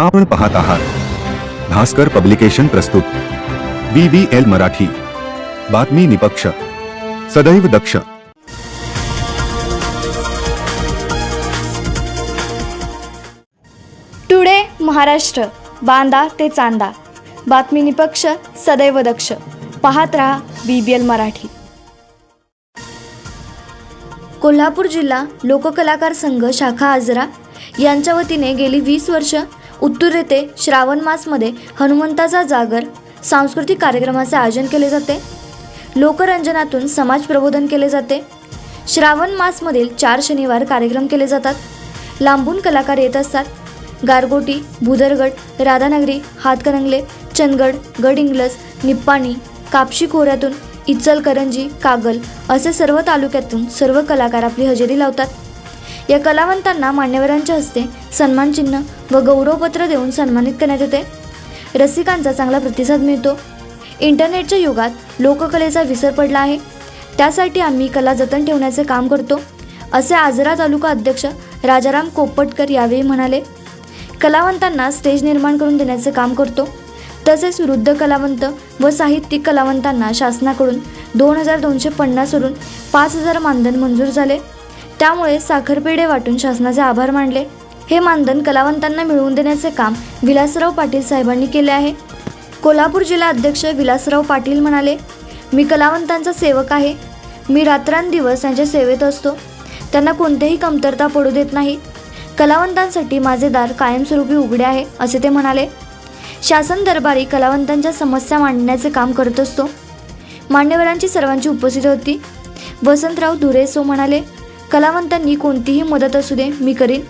आपण पाहत आहात. भास्कर पब्लिकेशन प्रस्तुत. B B L Marathi. बातमी निपक्ष. सदैव दक्ष. टुडे महाराष्ट्र. बांदा ते चांदा. बातमी निपक्ष सदैव दक्ष. पाहत रहा B B L Marathi. Kolhapur जिल्हा लोककलाकार संघ शाखा आजरा यांच्या वतीने गेली वीस वर्ष उत्तूर येथे श्रावण मासमध्ये हनुमंताचा जागर सांस्कृतिक कार्यक्रमाचे आयोजन केले जाते. लोकरंजनातून समाज प्रबोधन केले जाते. श्रावण मासमधील चार शनिवार कार्यक्रम केले जातात. लांबून कलाकार येत असतात. गारगोटी भुदरगड राधानगरी हातकणंगले चंदगड गडहिंग्लज निप्पाणी कापशी खोऱ्यातून इचलकरंजी कागल असे सर्व तालुक्यातून सर्व कलाकार आपली हजेरी लावतात. या कलावंतांना मान्यवरांच्या हस्ते सन्मानचिन्ह व गौरवपत्र देऊन सन्मानित करण्यात येते. रसिकांचा चांगला प्रतिसाद मिळतो. इंटरनेटच्या युगात लोककलेचा विसर पडला आहे. त्यासाठी आम्ही कला जतन ठेवण्याचे काम करतो असे आजरा तालुका अध्यक्ष राजाराम कोपटकर यावेळी म्हणाले. कलावंतांना स्टेज निर्माण करून देण्याचे काम करतो. तसेच वृद्ध कलावंत व साहित्यिक कलावंतांना शासनाकडून दोन हजार दोनशे पन्नासवरून पाच हजार मानधन मंजूर झाले. त्यामुळे साखरपेढे वाटून शासनाचे आभार मानले. हे मानधन कलावंतांना मिळवून देण्याचे काम विलासराव पाटील साहेबांनी केले आहे. कोल्हापूर जिल्हा अध्यक्ष विलासराव पाटील म्हणाले मी कलावंतांचा सेवक आहे. मी रात्रंदिवस त्यांच्या सेवेत असतो. त्यांना कोणतेही कमतरता पडू देत नाही. कलावंतांसाठी माझे दार कायमस्वरूपी उघडे आहे असे ते म्हणाले. शासन दरबारी कलावंतांच्या समस्या मांडण्याचे काम करत असतो. मान्यवरांची सर्वांची उपस्थिती होती. वसंतराव धुरेसो म्हणाले कलावंतांनी कोणतीही मदत असू दे मी करीन.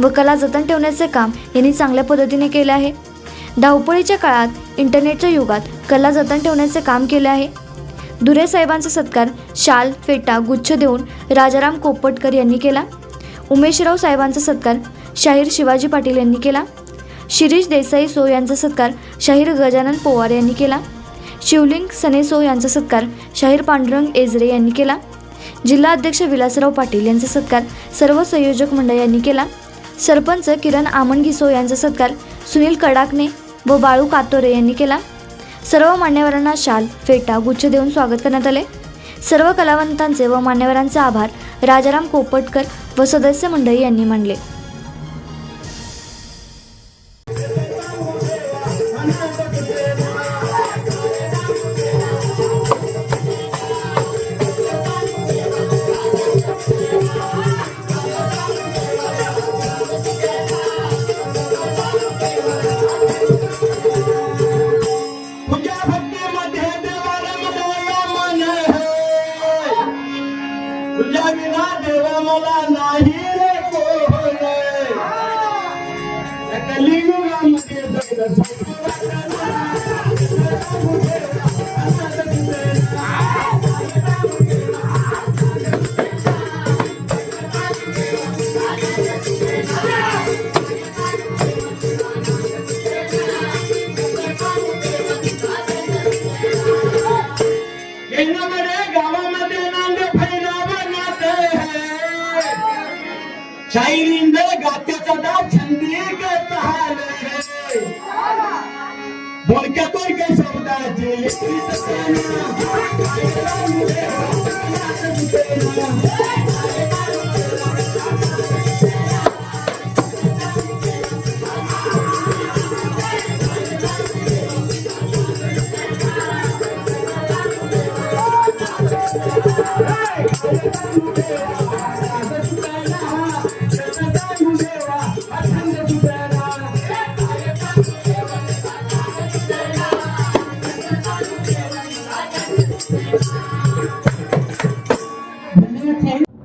व कला जतन ठेवण्याचे काम यांनी चांगल्या पद्धतीने केले आहे. धावपळीच्या काळात इंटरनेटच्या युगात कला जतन ठेवण्याचे काम केले आहे. दुरे साहेबांचा सत्कार शाल फेटा गुच्छ देऊन राजाराम कोपटकर यांनी केला. उमेशराव साहेबांचा सत्कार शाहीर शिवाजी पाटील यांनी केला. शिरीष देसाई सो यांचा सत्कार शाहीर गजानन पोवार यांनी केला. शिवलिंग सने सो यांचा सत्कार शाहीर पांडुरंग एजरे यांनी केला. जिल्हा अध्यक्ष विलासराव पाटील यांचा सत्कार सर्व संयोजक मंडळ यांनी केला. सरपंच किरण आमणगिसो यांचा सत्कार सुनील कडाकणे व बाळू कातोरे यांनी केला. सर्व मान्यवरांना शाल फेटा गुच्छ देऊन स्वागत करण्यात आले. सर्व कलावंतांचे व मान्यवरांचे आभार राजाराम कोपटकर व सदस्य मंडळी यांनी मानले. तुझ्या विना देव मला नाही रे कोण या कलियुगामध्ये गात्याचा दा छंदी गत हाले बोलक्या तोडक्या शब्दाचे